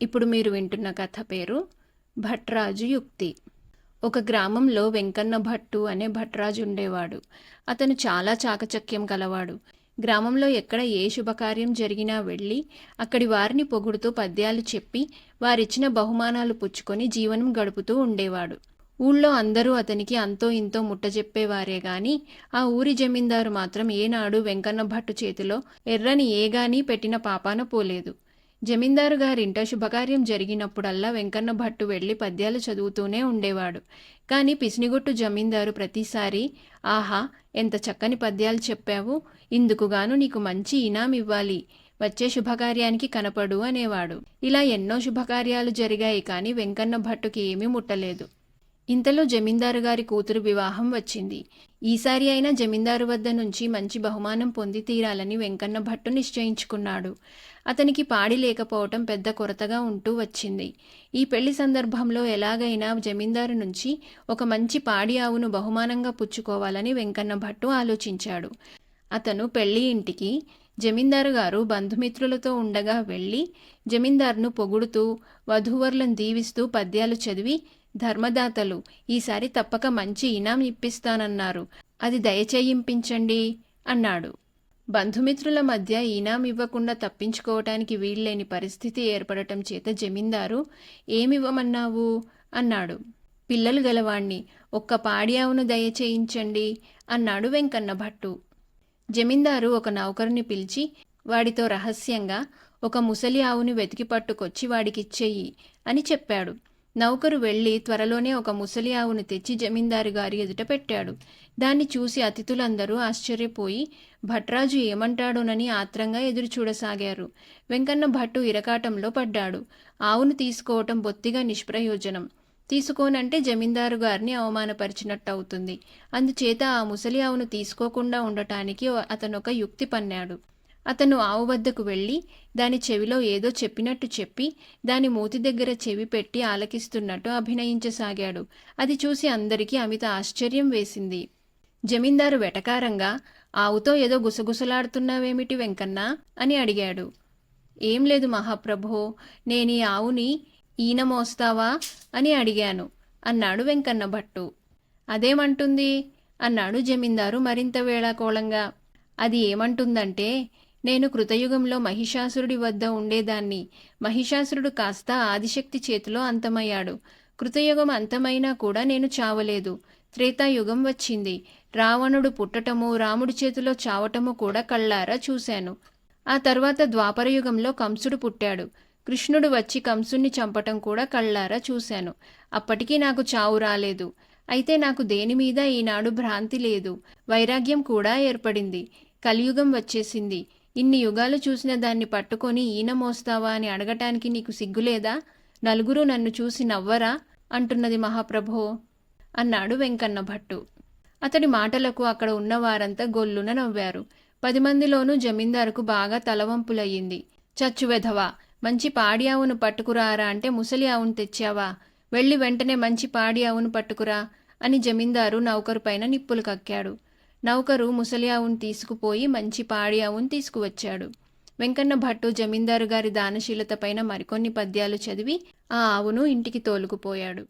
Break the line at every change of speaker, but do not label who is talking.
ఇప్పుడు మీరు వింటున్న కథ పేరు భట్రాజు యుక్తి. ఒక గ్రామంలో వెంకన్న భట్టు అనే భట్రాజు ఉండేవాడు. అతను చాలా చాకచక్యం గలవాడు. గ్రామంలో ఎక్కడ ఏ శుభకార్యం జరిగినా వెళ్ళి అక్కడి వారిని పొగుడుతూ పద్యాలు చెప్పి వారిచ్చిన బహుమానాలు పుచ్చుకొని జీవనం గడుపుతూ ఉండేవాడు. ఊళ్ళో అందరూ అతనికి అంతో ఇంతో ముట్టజెప్పేవారే గాని ఆ ఊరి జమీందారు మాత్రం ఏనాడు వెంకన్న భట్టు చేతిలో ఎర్రని ఏగాని పెట్టిన పాపాన పోలేదు. జమీందారు గారింట శుభకార్యం జరిగినప్పుడల్లా వెంకన్న భట్టు వెళ్ళి పద్యాలు చదువుతూనే ఉండేవాడు. కానీ పిసినిగొట్టు జమీందారు ప్రతిసారి ఆహా ఎంత చక్కని పద్యాలు చెప్పావు. ఇందుకుగాను నీకు మంచి ఇనాం ఇవ్వాలి. వచ్చే శుభకార్యానికి కనపడు అనేవాడు. ఇలా ఎన్నో శుభకార్యాలు జరిగాయి కానీ వెంకన్న భట్టుకి ఏమీ ముట్టలేదు. ఇంతలో జమీందారు గారి కూతురు వివాహం వచ్చింది. ఈసారి అయినా జమీందారు వద్ద నుంచి మంచి బహుమానం పొంది తీరాలని వెంకన్న భట్టు నిశ్చయించుకున్నాడు. అతనికి పాడి లేకపోవటం పెద్ద కొరతగా ఉంటూ వచ్చింది. ఈ పెళ్ళి సందర్భంలో ఎలాగైనా జమీందారు నుంచి ఒక మంచి పాడి ఆవును బహుమానంగా పుచ్చుకోవాలని వెంకన్న భట్టు ఆలోచించాడు. అతను పెళ్ళి ఇంటికి జమీందారు గారు బంధుమిత్రులతో ఉండగా వెళ్ళి జమీందారును పొగుడుతూ వధూవరులను దీవిస్తూ పద్యాలు చదివి ధర్మదాతలు ఈసారి తప్పక మంచి ఇనాం ఇప్పిస్తానన్నారు. అది దయచేయింపించండి అన్నాడు. బంధుమిత్రుల మధ్య ఈనాం ఇవ్వకుండా తప్పించుకోవటానికి వీల్లేని పరిస్థితి ఏర్పడటం చేత జమీందారు ఏమివ్వమన్నావు? అన్నాడు. పిల్లలు గలవాణ్ణి ఒక్క పాడి ఆవును దయచేయించండి అన్నాడు వెంకన్న భట్టు. జమీందారు ఒక నౌకరుని పిలిచి వాడితో రహస్యంగా ఒక ముసలి ఆవుని వెతికి పట్టుకొచ్చి వాడికిచ్చేయి అని చెప్పాడు. నౌకరు వెళ్ళి త్వరలోనే ఒక ముసలి ఆవును తెచ్చి జమీందారు గారి ఎదుట పెట్టాడు. దాన్ని చూసి అతిథులందరూ ఆశ్చర్యపోయి భట్రాజు ఏమంటాడోనని ఆత్రంగా ఎదురు చూడసాగారు. వెంకన్న భట్టు ఇరకాటంలో పడ్డాడు. ఆవును తీసుకోవటం బొత్తిగా నిష్ప్రయోజనం. తీసుకోనంటే జమీందారు గారిని అవమానపరిచినట్టు అవుతుంది అందుచేత ఆ ముసలి ఆవును తీసుకోకుండా ఉండటానికి అతనొక యుక్తి పన్నాడు. అతను ఆవు వద్దకు వెళ్ళి దాని చెవిలో ఏదో చెప్పినట్టు చెప్పి దాని మూతి దగ్గర చెవి పెట్టి ఆలకిస్తున్నట్టు అభినయించసాగాడు. అది చూసి అందరికీ అమిత ఆశ్చర్యం వేసింది. జమీందారు వెటకారంగా ఆవుతో ఏదో గుసగుసలాడుతున్నావేమిటి వెంకన్న? అని అడిగాడు. ఏం లేదు మహాప్రభో నేను ఈ ఆవుని ఈన మోస్తావా? అని అడిగాను. అన్నాడు వెంకన్న భట్టు. అదేమంటుంది? అన్నాడు జమీందారు మరింత వేళాకోళంగా. అది ఏమంటుందంటే నేను కృతయుగంలో మహిషాసురుడి వద్ద ఉండేదాన్ని. మహిషాసురుడు కాస్త ఆదిశక్తి చేతిలో అంతమయ్యాడు. కృతయుగం అంతమైనా కూడా నేను చావలేదు. త్రేతాయుగం వచ్చింది. రావణుడు పుట్టటము రాముడి చేతిలో చావటము కూడా కళ్ళారా చూశాను. ఆ తర్వాత ద్వాపరయుగంలో కంసుడు పుట్టాడు. కృష్ణుడు వచ్చి కంసుణ్ణి చంపటం కూడా కళ్ళారా చూశాను. అప్పటికీ నాకు చావు రాలేదు. అయితే నాకు దేని మీద ఈనాడు భ్రాంతి లేదు. వైరాగ్యం కూడా ఏర్పడింది. కలియుగం వచ్చేసింది. ఇన్ని యుగాలు చూసిన దాన్ని పట్టుకొని ఈన మోస్తావా అని అడగటానికి నీకు సిగ్గులేదా? నలుగురు నన్ను చూసి నవ్వరా? అంటున్నది మహాప్రభో. అన్నాడు వెంకన్న భట్టు. అతడి మాటలకు అక్కడ ఉన్నవారంతా గొల్లున నవ్వారు. పది మందిలోనూ జమీందారుకు బాగా తలవంపులయ్యింది. చచ్చువెధవా మంచి పాడి ఆవును పట్టుకురారా అంటే ముసలి ఆవును తెచ్చావా? వెళ్ళి వెంటనే మంచి పాడి ఆవును పట్టుకురా అని జమీందారు నౌకరు పైన నిప్పులు కక్కాడు. నౌకరు ముసలి ఆవును తీసుకుపోయి మంచి పాడి ఆవును తీసుకువచ్చాడు. వెంకన్న భట్టు జమీందారు గారి దానశీలత పైన మరికొన్ని పద్యాలు చదివి ఆ ఆవును ఇంటికి తోలుకుపోయాడు.